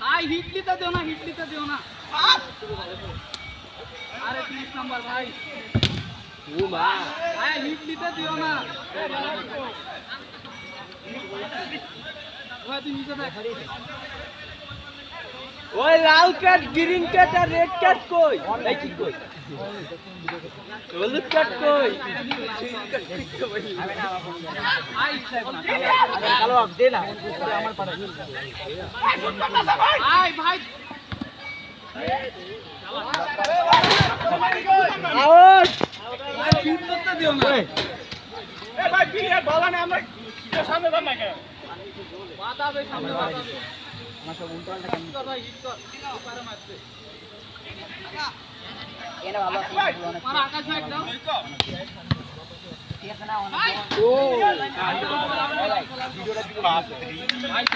ভাই হিটলিতে দিও না হিটলিতে দিও না আরে তিরিশ নাম্বার ভাই ভাই হিটলিতে দিও না ভাই তুই নিচে দেখ ওই লাল কার্ড গ্রিন কার্ড আর রেড কার্ড কই? কি কই? হলুদ কার্ড কই? কালো আপ দে না আমার পাড়া ভাই ভাই। গেলে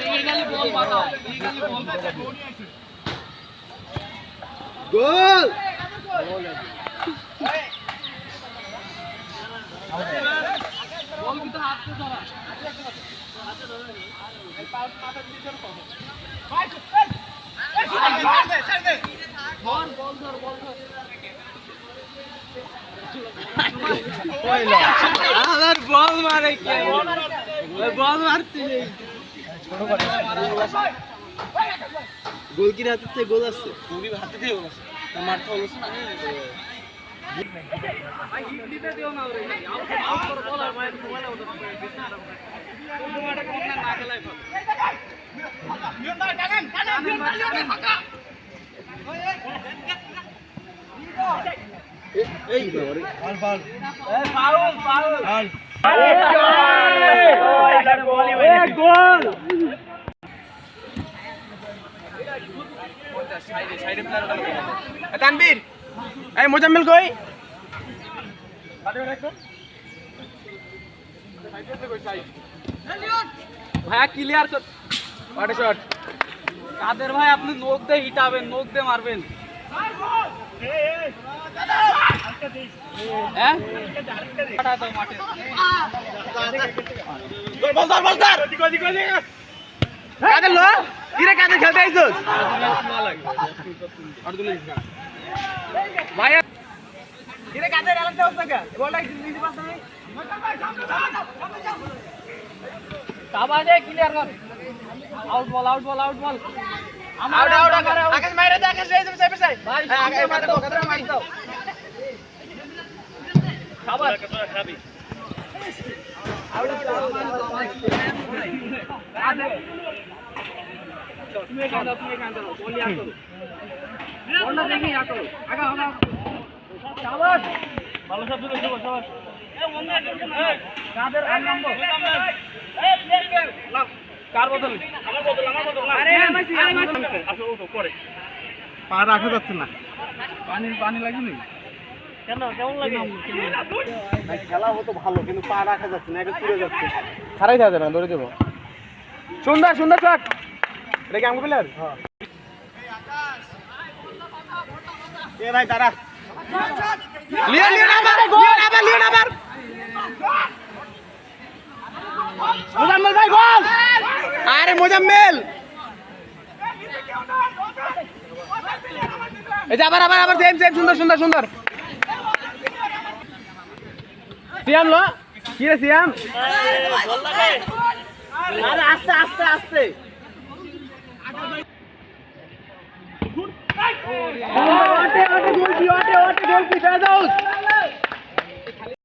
বল গেলে বল বাতাও গোল! আমার বল মারে বল মারতে গোল কি হাতে থেকে গোল আছে তুমি হাতে থেকে গোল আছে মারতে হলো না ভাই হিট দিতে দিও না? ওরে আউট আউট করো বল আর মায়ের মোবাইল আউট করো ওই সময়টা কোন না না খেলাই ভালো টানেন ভাই, টানেন। এই বল বল এই ফাউল ফাউল গোল তানবীর এই মোজাম্মেল কই? ভাইয়া ক্লিয়ার কর। ওয়াটার শট কাদের ভাই আপনি নোক দিয়ে হিটাবেন নোক দিয়ে মারবেন। হ্যাঁ? মাঠে। কাদের লো? কিরে কাদের খেলতে আইছস? ভাইয়া কিরে কাদের এলাকা হচ্ছে কে? গোলটা দিতে পারছ না কাবাজে ক্লিয়ার কর। Out ball out ball out ball out out Akash মাইরে দে আকাশ রে যাবে সাইড ভাই হ্যাঁ আকাশ মার দাও কাদের মার দাও খাবার তুমি এখানে দাও, তুমি এখানে দাও, বল ইয়া করো। বলটা দেখে করো। আগা, আগা। শাবাশ। এই, কাদের আর নাম্বার? কার বদল? আরে, মাইছি, আরে, মাইছি। পা রাখা যাচ্ছে না পানি পানি লাগেনি খেলা হতো ভালো কিন্তু পা রাখা যাচ্ছে না এটা তুলে যাচ্ছে ছাড়াই থাকে না ধরে দেবো সুন্দর সুন্দর শট এটা কি আমাকে প্লেয়ার এ ভাই দাঁড়া। লিও লিও আবার গোল! আবার লিও আবার। মোজাম্মেল ভাই গোল! আরে মোজাম্মেল! এই যে আবার আবার আবার সেম সেম সুন্দর সুন্দর সুন্দর। সিয়াম লো। কি রে সিয়াম? আরে আস্তে আস্তে আস্তে। ওটে ওটে গোল কি ওটে ওটে গোল কি ফেরদৌস